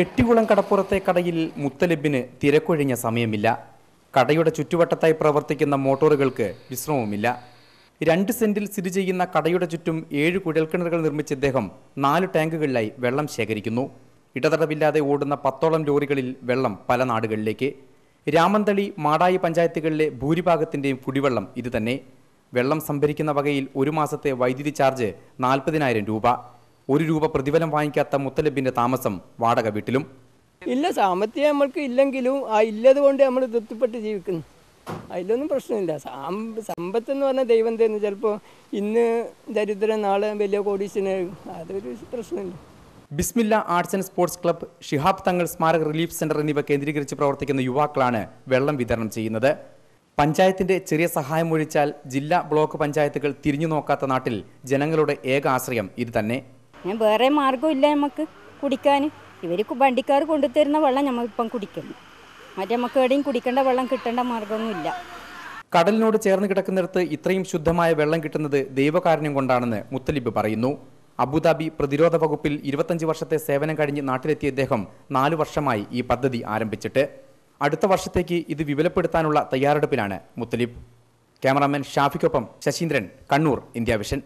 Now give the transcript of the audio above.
എട്ടികുളം കടപ്പുറത്തെ കടയിൽ മുത്തലബിന് തിരക്കൊഴിഞ്ഞ സമയമില്ല. കടയുടെ ചുറ്റുവട്ടത്തായി പ്രവർത്തിക്കുന്ന മോട്ടോറുകൾക്ക് വിശ്രമവുമില്ല. രണ്ട് സെന്റിൽ സ്ഥിതി ചെയ്യുന്ന കടയുടെ ചുറ്റും ഏഴ് കുഴൽക്കിണറുകൾ നിർമ്മിച്ച ഇദ്ദേഹം നാല് ടാങ്കുകളിലായി വെള്ളം ശേഖരിക്കുന്നു. ഇടതടവില്ലാതെ ഓടുന്ന പത്തോളം ലോറികളിൽ വെള്ളം പല നാടുകളിലേക്ക് രാമന്തളി മാടായി പഞ്ചായത്തുകളിലെ ഭൂരിഭാഗത്തിന്റെയും കുടിവെള്ളം ഇതുതന്നെ. വെള്ളം സംഭരിക്കുന്ന വകയിൽ ഒരു മാസത്തെ വൈദ്യുതി ചാർജ് നാൽപ്പതിനായിരം രൂപ. ഒരു രൂപ പ്രതിഫലം വാങ്ങിക്കാത്ത മുത്തലബിന്റെ താമസം വാടക വീട്ടിലും. ഇല്ല സാമ്പത്തികം നമ്മൾക്ക് ഇല്ലെങ്കിലും ആ ഇല്ലത് കൊണ്ട് നമ്മൾ തൃപ്തിപ്പെട്ട് ജീവിക്കുന്നു. അതിലൊന്നും പ്രശ്നമില്ല. സമ്പത്ത് എന്ന് പറഞ്ഞാൽ ദൈവം തരുന്നു. ചിലപ്പോൾ ഇന്ന് ദരിദ്രൻ നാളെ വലിയ കോടീശ്വരന് അതൊരു പ്രശ്നമില്ല. Bismillah arts and sports club Shihab Thangal സ്മാരക റിലീഫ് സെന്റർ എന്നിവ കേന്ദ്രീകരിച്ച് പ്രവർത്തിക്കുന്ന യുവാക്കളാണ് വെള്ളം വിതരണം ചെയ്യുന്നത്. പഞ്ചായത്തിന്റെ ചെറിയ സഹായം ഒഴിച്ചാൽ ജില്ലാ ബ്ലോക്ക് പഞ്ചായത്തുകൾ തിരിഞ്ഞു നോക്കാത്ത നാട്ടിൽ ജനങ്ങളുടെ ഏക ആശ്രയം ഇത് തന്നെ വേറെ മാർഗമില്ല നമുക്ക് കുടിക്കാൻ. ഇവർ വണ്ടിക്കാർ കൊണ്ടുതരുന്ന വെള്ളം നമ്മളിപ്പം കുടിക്കുന്നു മറ്റേ നമുക്ക് എവിടെയും കുടിക്കേണ്ട വെള്ളം കിട്ടേണ്ട മാർഗമൊന്നുമില്ല കടലിനോട് ചേർന്ന് കിടക്കുന്നിടത്ത് ഇത്രയും ശുദ്ധമായ വെള്ളം കിട്ടുന്നത് ദൈവകാരുണ്യം കൊണ്ടാണെന്ന് മുത്തലിബ് പറയുന്നു. അബുദാബി പ്രതിരോധ വകുപ്പിൽ ഇരുപത്തഞ്ച് വർഷത്തെ സേവനം കഴിഞ്ഞ് നാട്ടിലെത്തിയ ഇദ്ദേഹം നാലു വർഷമായി ഈ പദ്ധതി ആരംഭിച്ചിട്ട്. അടുത്ത വർഷത്തേക്ക് ഇത് വിപുലപ്പെടുത്താനുള്ള തയ്യാറെടുപ്പിലാണ് മുത്തലിബ്. ക്യാമറാമാൻ ഷാഫിക്കൊപ്പം ശശീന്ദ്രൻ കണ്ണൂർ ഇന്ത്യ വിഷൻ.